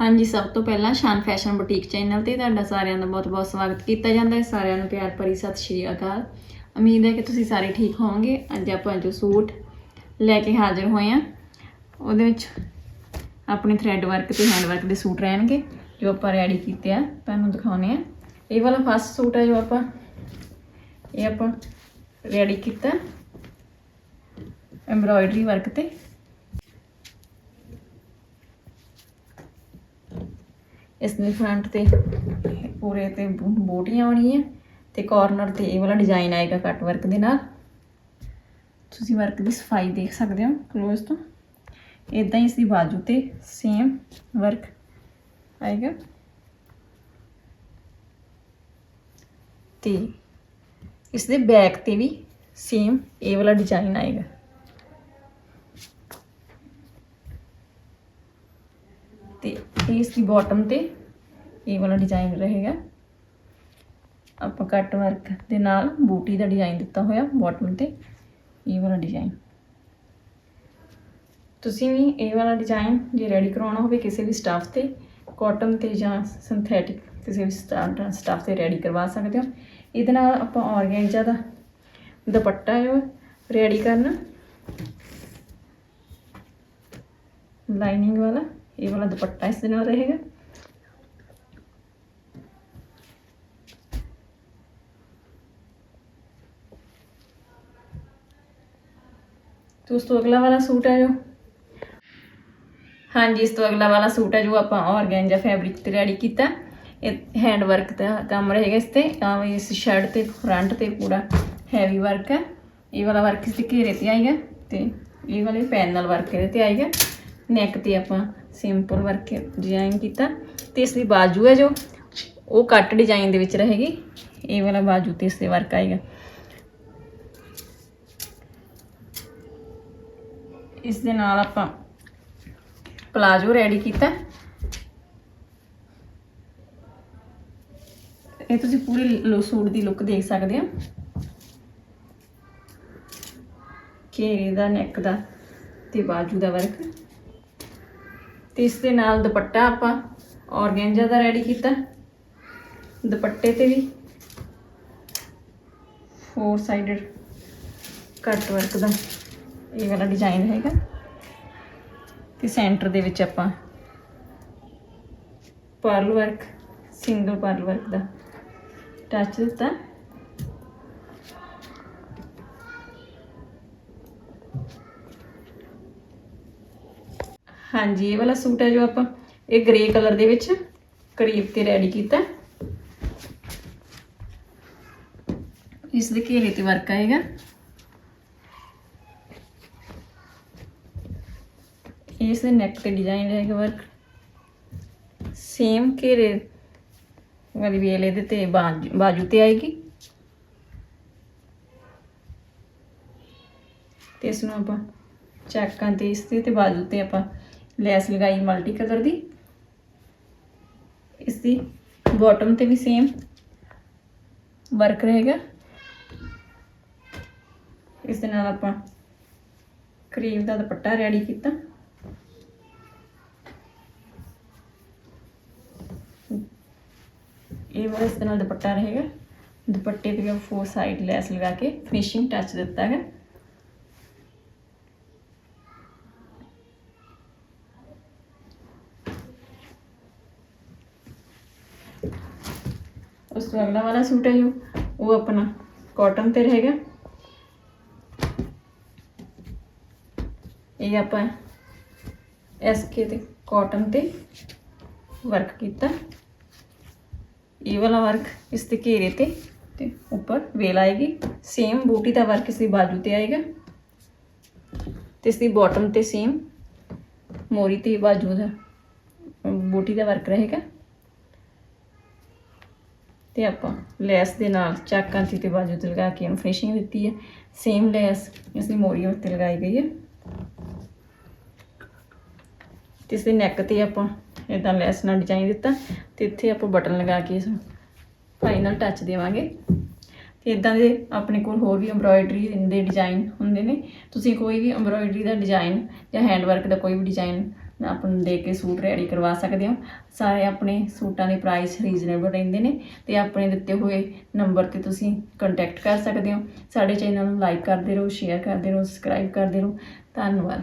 ਹਾਂਜੀ, ਸਭ ਤੋਂ ਪਹਿਲਾਂ ਸ਼ਾਨ ਫੈਸ਼ਨ ਬੁਟੀਕ ਚੈਨਲ ਤੇ ਤੁਹਾਡਾ ਸਾਰਿਆਂ ਦਾ ਬਹੁਤ-ਬਹੁਤ ਸਵਾਗਤ ਕੀਤਾ ਜਾਂਦਾ ਹੈ। ਸਾਰਿਆਂ ਨੂੰ ਪਿਆਰ ਭਰੀ ਸਤਿ ਸ਼੍ਰੀ ਅਕਾਲ। ਉਮੀਦ ਹੈ ਕਿ ਤੁਸੀਂ ਸਾਰੇ ਠੀਕ ਹੋਵੋਗੇ। ਅੱਜ ਆਪਾਂ ਜੋ ਸੂਟ ਲੈ ਕੇ ਹਾਜ਼ਰ ਹੋਏ ਆ ਉਹਦੇ ਵਿੱਚ ਆਪਣੇ ਥ੍ਰੈਡ ਵਰਕ ਤੇ ਹੈਂਡ ਵਰਕ ਦੇ ਸੂਟ ਰਹਿਣਗੇ, ਜੋ ਆਪਾਂ ਰੈਡੀ ਕੀਤੇ ਆ। ਤੁਹਾਨੂੰ ਦਿਖਾਉਣੇ ਆ ਇਹ ਵਾਲਾ ਫਸਟ ਸੂਟ ਹੈ ਜੋ ਆਪਾਂ, ਇਹ ਆਪਾਂ ਰੈਡੀ ਕੀਤਾ। ਐਮਬ੍ਰਾਇਡਰੀ ਵਰਕ ਤੇ। ਇਸ ਦੇ ਫਰੰਟ ਤੇ ਪੂਰੇ ਤੇ ਬੋਟੀਆਂ ਬੂਟੀਆਂ ਆਉਣੀਆਂ ਤੇ ਕਾਰਨਰ ਤੇ ਇਹ ਵਾਲਾ ਡਿਜ਼ਾਈਨ ਆਏਗਾ ਕੱਟ ਵਰਕ ਦੇ ਨਾਲ। ਤੁਸੀਂ ਵਰਕ ਦੀ ਸਫ਼ਾਈ ਦੇਖ ਸਕਦੇ ਹੋ ਕਲੋਜ਼ ਤੋਂ। ਇਦਾਂ ਹੀ ਇਸ ਦੀ ਬਾਜੂ ਤੇ ਸੇਮ ਵਰਕ ਆਏਗਾ। ਤੇ ਇਸ ਦੇ ਬੈਕ ਤੇ ਵੀ ਸੇਮ ਇਹ ਵਾਲਾ ਡਿਜ਼ਾਈਨ ਆਏਗਾ। ਤੇ ਇਸ ਦੀ ਬਾਟਮ ਤੇ ਇਹ ਵਾਲਾ ਡਿਜ਼ਾਈਨ ਰਹੇਗਾ। ਆਪਾਂ ਕੱਟ ਵਰਕ ਦੇ ਨਾਲ ਬੂਟੀ ਦਾ ਡਿਜ਼ਾਈਨ ਦਿੱਤਾ ਹੋਇਆ ਬਾਟਮ ਤੇ, ਇਹ ਵਾਲਾ ਡਿਜ਼ਾਈਨ ਤੁਸੀਂ ਵੀ ਇਹ ਵਾਲਾ ਡਿਜ਼ਾਈਨ ਜੇ ਰੈਡੀ ਕਰਾਉਣਾ ਹੋਵੇ ਕਿਸੇ ਵੀ ਸਟਾਫ ਤੇ ਕਾਟਨ ਤੇ ਜਾਂ ਸਿੰਥੈਟਿਕ ਕਿਸੇ ਵੀ ਸਟਾਫ ਤੇ ਰੈਡੀ ਕਰਵਾ ਸਕਦੇ ਹੋ। ਇਹਦੇ ਨਾਲ ਆਪਾਂ ਆਰਗੈਂਜਾ ਦਾ ਦੁਪੱਟਾ ਜੋ ਰੈਡੀ ਕਰਨਾ। ਲਾਈਨਿੰਗ ਵਾਲਾ। ਇਹ ਵਾਲਾ ਦੁਪੱਟਾ ਇਸ ਦੇ ਨਾਲ ਰਹੇਗਾ ਤੇ ਉਸ ਤੋਂ ਅਗਲਾ ਵਾਲਾ ਸੂਟ ਹੈ ਜੋ ਹਾਂਜੀ ਇਸ ਤੋਂ ਅਗਲਾ ਵਾਲਾ ਸੂਟ ਹੈ ਜੋ ਆਪਾਂ ਆਰਗੈਂਜਾ ਫੈਬਰਿਕ ਤੇ ਰੈਡੀ ਕੀਤਾ ਇਹ ਹੈਂਡ ਵਰਕ ਦਾ ਕੰਮ ਰਹੇਗਾ ਇਸ ਤੇ ਆ ਇਸ ਸ਼ਰਟ ਤੇ ਫਰੰਟ ਤੇ ਪੂਰਾ ਹੈਵੀ ਵਰਕ ਹੈ ਇਹ ਵਾਲਾ ਵਰਕ ਇਸ ਦੇ ਘੇਰੇ ਤੇ ਆਏਗਾ ਤੇ ਇਹ ਵਾਲੇ ਪੈਨਲ ਵਰਕ ਇਹਦੇ ਤੇ ਆਏਗਾ ਨੈਕ ਤੇ ਆਪਾਂ ਸਿੰਪਲ ਵਰਕ ਡਿਜ਼ਾਈਨ ਕੀਤਾ ਤੇ ਇਸ ਦੀ ਬਾਜੂ ਹੈ ਜੋ ਉਹ ਕੱਟ ਡਿਜ਼ਾਈਨ ਦੇ ਵਿੱਚ ਰਹੇਗੀ। ਇਹ ਵਾਲਾ ਬਾਜੂ ਤੇ ਇਸ ਦੇ ਵਰਕ ਆਏਗਾ। ਇਸ ਦੇ ਨਾਲ ਆਪਾਂ ਪਲਾਜੋ ਰੈਡੀ ਕੀਤਾ। ਇਹ ਤੁਸੀਂ ਪੂਰੀ ਲੋ ਸੂਟ ਦੀ ਲੁੱਕ ਦੇਖ ਸਕਦੇ ਹੋ। ਘੇਰੇ ਦਾ ਨੈਕ ਦਾ ਤੇ ਬਾਜੂ ਦਾ ਵਰਕ ਤੇ ਇਸ ਦੇ ਨਾਲ ਦੁਪੱਟਾ ਆਪਾਂ ਔਰਗੈਂਜਾ ਦਾ ਰੈਡੀ ਕੀਤਾ। ਦੁਪੱਟੇ ਤੇ ਵੀ ਫੋਰ ਸਾਈਡਡ ਕੱਟ ਵਰਕ ਦਾ ਇਹ ਵਾਲਾ ਡਿਜ਼ਾਈਨ ਹੈਗਾ। ਤੇ ਸੈਂਟਰ ਦੇ ਵਿੱਚ ਆਪਾਂ pearl work single pearl work ਦਾ ਟੱਚ ਦਿੱਤਾ। ਹਾਂਜੀ, ਇਹ ਵਾਲਾ ਸੂਟ ਹੈ ਜੋ ਆਪਾਂ ਇਹ ਗ੍ਰੇ ਕਲਰ ਦੇ ਵਿੱਚ ਕਰੀਬ ਤੇ ਰੈਡੀ ਕੀਤਾ ਇਸ ਦੇ ਘੇਰੇ ਤੇ ਵਰਕ ਆਏਗਾ। ਇਸ ਦੇ ਨੈਕ ਤੇ ਡਿਜ਼ਾਈਨ ਰਹੇਗਾ ਵਰਕ ਸੇਮ ਘੇਰੇ ਵਾਲੀ ਵੇਲ ਇਹਦੇ ਤੇ ਬਾਜੂ ਤੇ ਆਏਗੀ। ਤੇ ਇਸ ਨੂੰ ਆਪਾਂ ਚੱਕਾਂ ਤੇ ਇਸ ਤੇ ਤੇ ਬਾਜੂ ਤੇ ਆਪਾਂ ਲੈਸ ਲਗਾਈ ਮਲਟੀ ਕਲਰ ਦੀ। ਇਸ ਦੀ ਬਾਟਮ ਤੇ ਵੀ ਸੇਮ ਵਰਕ ਰਹੇਗਾ। ਇਸ ਦੇ ਨਾਲ ਆਪਾਂ ਕਰੀਮ ਦਾ ਦੁਪੱਟਾ ਰੈਡੀ ਕੀਤਾ। ਇਹ ਵਾਲਾ ਇਸ ਦੇ ਨਾਲ ਦੁਪੱਟਾ ਰਹੇਗਾ। ਦੁਪੱਟੇ ਤੇ ਫੋਰ ਸਾਈਡ ਲੈਸ ਲਗਾ ਕੇ ਫਿਨਿਸ਼ਿੰਗ ਟੱਚ ਦਿੱਤਾ ਹੈ। ਉਸ ਤੋਂ ਅਗਲਾ ਵਾਲਾ ਸੂਟ ਹੈ ਜੋ, ਉਹ ਆਪਣਾ ਕਾਟਨ ਤੇ ਰਹੇਗਾ ਇਹ ਆਪਾਂ ਐਸਕੇ ਤੇ ਕਾਟਨ ਤੇ ਵਰਕ ਕੀਤਾ। ਇਹ ਵਾਲਾ ਵਰਕ ਇਸ ਤੇ ਘੇਰੇ ਤੇ ਤੇ ਉੱਪਰ ਵੇਲ ਆਏਗੀ। ਸੇਮ ਬੂਟੀ ਦਾ ਵਰਕ ਇਸ ਦੀ ਬਾਜੂ ਤੇ ਆਏਗਾ। ਤੇ ਇਸ ਦੀ ਬਾਟਮ ਤੇ ਸੇਮ ਮੋਰੀ ਤੇ ਬਾਜੂ ਦਾ ਬੂਟੀ ਦਾ ਵਰਕ ਰਹੇਗਾ। ਤੇ ਆਪਾਂ ਲੈਸ ਦੇ ਨਾਲ ਚਾਕਾਂ ਤੇ ਤੇ ਬਾਜੂ ਤੇ ਲਗਾ ਕੇ ਇਹਨੂੰ ਫਿਨਿਸ਼ਿੰਗ ਦਿੱਤੀ ਹੈ। ਸੇਮ ਲੈਸ ਇਸ ਦੀ ਮੋਰੀ ਉੱਤੇ ਲਗਾਈ ਗਈ ਹੈ। ਤੇ ਇਸ ਦੇ ਨੈਕ ਤੇ ਆਪਾਂ ਇਦਾਂ ਲੈਸ ਨਾਲ ਡਿਜ਼ਾਈਨ ਦਿੱਤਾ ਤੇ ਇੱਥੇ ਆਪਾਂ ਬਟਨ ਲਗਾ ਕੇ ਇਸ ਨੂੰ ਫਾਈਨਲ ਟੱਚ ਦੇਵਾਂਗੇ। ਤੇ ਇਦਾਂ ਦੇ ਆਪਣੇ ਕੋਲ ਹੋਰ ਵੀ ਐਮਬ੍ਰੋਇਡਰੀ ਦੇ ਡਿਜ਼ਾਈਨ ਹੁੰਦੇ ਨੇ। ਤੁਸੀਂ ਕੋਈ ਵੀ ਐਮਬ੍ਰੋਇਡਰੀ ਦਾ ਡਿਜ਼ਾਈਨ ਜਾਂ ਹੈਂਡ ਵਰਕ ਦਾ ਕੋਈ ਵੀ ਡਿਜ਼ਾਈਨ ਆਪਾਂ ਨੂੰ ਦੇ ਕੇ ਸੂਟ ਰੈਡੀ ਕਰਵਾ ਸਕਦੇ ਹੋ। ਸਾਰੇ ਆਪਣੇ ਸੂਟਾਂ ਦੇ ਪ੍ਰਾਈਸ ਰੀਜ਼ਨੇਬਲ ਰਹਿੰਦੇ ਨੇ ਤੇ ਆਪਣੇ ਦਿੱਤੇ ਹੋਏ ਨੰਬਰ ਤੇ ਤੁਸੀਂ ਕੰਟੈਕਟ ਕਰ ਸਕਦੇ ਹੋ। ਸਾਡੇ ਚੈਨਲ ਨੂੰ ਲਾਈਕ ਕਰਦੇ ਰਹੋ ਸ਼ੇਅਰ ਕਰਦੇ ਰਹੋ ਸਬਸਕ੍ਰਾਈਬ ਕਰਦੇ ਰਹੋ। ਧੰਨਵਾਦ।